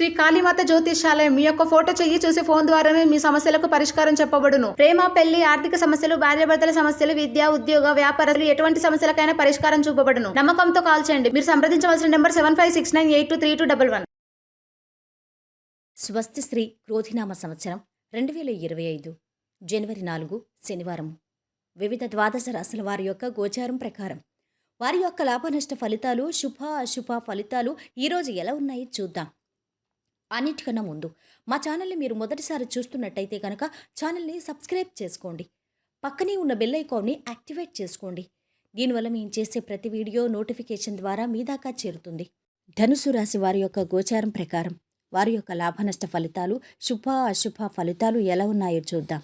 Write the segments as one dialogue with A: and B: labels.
A: శ్రీ కాళీమాత జ్యోతిషాలయం మీ యొక్క ఫోటో చెయ్యి చూసి ఫోన్ ద్వారానే మీ సమస్యలకు పరిష్కారం చెప్పబడును. ప్రేమ పెళ్ళి ఆర్థిక సమస్యలు భార్యాభర్తల సమస్యలు విద్య ఉద్యోగ వ్యాపారాలు ఎటువంటి సమస్యలకైనా పరిష్కారం చూపబడును. నమ్మకంతో కాల్ చేయండి. మీరు సంప్రదించవలసిన number seven five six nine eight two three two double one.
B: స్వస్తి శ్రీ క్రోధినామ సంవత్సరం రెండు వేల ఇరవై ఐదు జనవరి నాలుగు శనివారం. వివిధ ద్వాదశ రాశుల వారి యొక్క గోచారం ప్రకారం. వారి యొక్క లాభనష్ట ఫలితాలు శుభ అశుభ ఫలితాలు ఈరోజు ఎలా ఉన్నాయి చూద్దాం. అన్నిటికన్నా ముందు మా ఛానల్ని మీరు మొదటిసారి చూస్తున్నట్టయితే కనుక ఛానల్ని సబ్స్క్రైబ్ చేసుకోండి. పక్కనే ఉన్న బెల్ ఐకాన్ని యాక్టివేట్ చేసుకోండి. దీనివల్ల మేము చేసే ప్రతి వీడియో నోటిఫికేషన్ ద్వారా మీ దాకా చేరుతుంది. ధనుసు రాశి వారి యొక్క గోచారం ప్రకారం వారి యొక్క లాభనష్ట ఫలితాలు శుభ అశుభ ఫలితాలు ఎలా ఉన్నాయో చూద్దాం.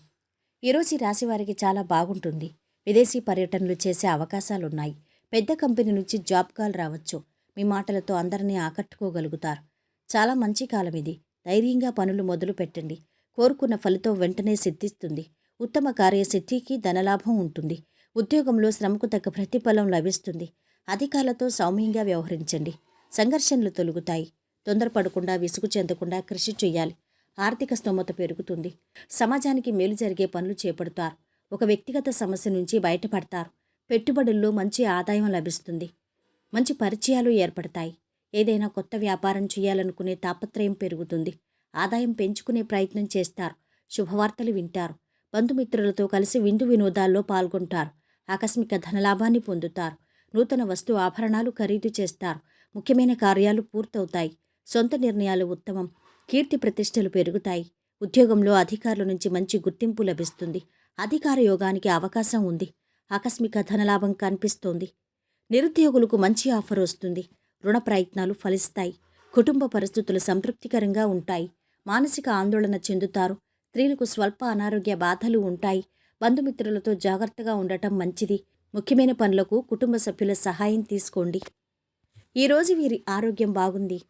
B: ఈరోజు ఈ రాశి వారికి చాలా బాగుంటుంది. విదేశీ పర్యటనలు చేసే అవకాశాలున్నాయి. పెద్ద కంపెనీ నుంచి జాబ్ కాల్ రావచ్చు. మీ మాటలతో అందరినీ ఆకట్టుకోగలుగుతారు. చాలా మంచి కాలం ఇది. ధైర్యంగా పనులు మొదలు పెట్టండి. కోరుకున్న ఫలితం వెంటనే సిద్ధిస్తుంది. ఉత్తమ కార్యసిద్ధికి ధనలాభం ఉంటుంది. ఉద్యోగంలో శ్రమకు తగ్గ ప్రతిఫలం లభిస్తుంది. అధికారులతో సౌమ్యంగా వ్యవహరించండి. సంఘర్షణలు తొలుగుతాయి. తొందరపడకుండా విసుగు చెందకుండా కృషి చేయాలి. ఆర్థిక స్తోమత పెరుగుతుంది. సమాజానికి మేలు జరిగే పనులు చేపడతారు. ఒక వ్యక్తిగత సమస్య నుంచి బయటపడతారు. పెట్టుబడుల్లో మంచి ఆదాయం లభిస్తుంది. మంచి పరిచయాలు ఏర్పడతాయి. ఏదైనా కొత్త వ్యాపారం చేయాలనుకునే తాపత్రయం పెరుగుతుంది. ఆదాయం పెంచుకునే ప్రయత్నం చేస్తారు. శుభవార్తలు వింటారు. బంధుమిత్రులతో కలిసి విందు వినోదాల్లో పాల్గొంటారు. ఆకస్మిక ధనలాభాన్ని పొందుతారు. నూతన వస్తు ఆభరణాలు ఖరీదు చేస్తారు. ముఖ్యమైన కార్యాలు పూర్తవుతాయి. సొంత నిర్ణయాలు ఉత్తమం. కీర్తి ప్రతిష్టలు పెరుగుతాయి. ఉద్యోగంలో అధికారుల నుంచి మంచి గుర్తింపు లభిస్తుంది. అధికార యోగానికి అవకాశం ఉంది. ఆకస్మిక ధనలాభం కనిపిస్తోంది. నిరుద్యోగులకు మంచి ఆఫర్ వస్తుంది. రుణ ప్రయత్నాలు ఫలిస్తాయి. కుటుంబ పరిస్థితులు సంతృప్తికరంగా ఉంటాయి. మానసిక ఆందోళన చెందుతారు. స్త్రీలకు స్వల్ప అనారోగ్య బాధలు ఉంటాయి. బంధుమిత్రులతో జాగ్రత్తగా ఉండటం మంచిది. ముఖ్యమైన పనులకు కుటుంబ సభ్యుల సహాయం తీసుకోండి. ఈరోజు వీరి ఆరోగ్యం బాగుంది.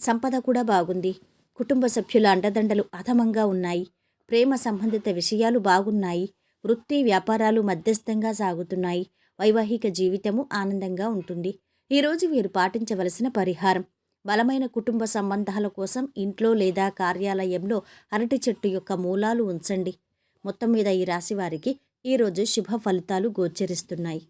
B: సంపద కూడా బాగుంది. కుటుంబ సభ్యుల అండదండలు అధమంగా ఉన్నాయి. ప్రేమ సంబంధిత విషయాలు బాగున్నాయి. వృత్తి వ్యాపారాలు మధ్యస్థంగా సాగుతున్నాయి. వైవాహిక జీవితము ఆనందంగా ఉంటుంది. ఈరోజు వీరు పాటించవలసిన పరిహారం. బలమైన కుటుంబ సంబంధాల కోసం ఇంట్లో లేదా కార్యాలయంలో అరటి చెట్టు యొక్క మూలాలు ఉంచండి. మొత్తం మీద ఈ రాశి వారికి ఈరోజు శుభ ఫలితాలు గోచరిస్తున్నాయి.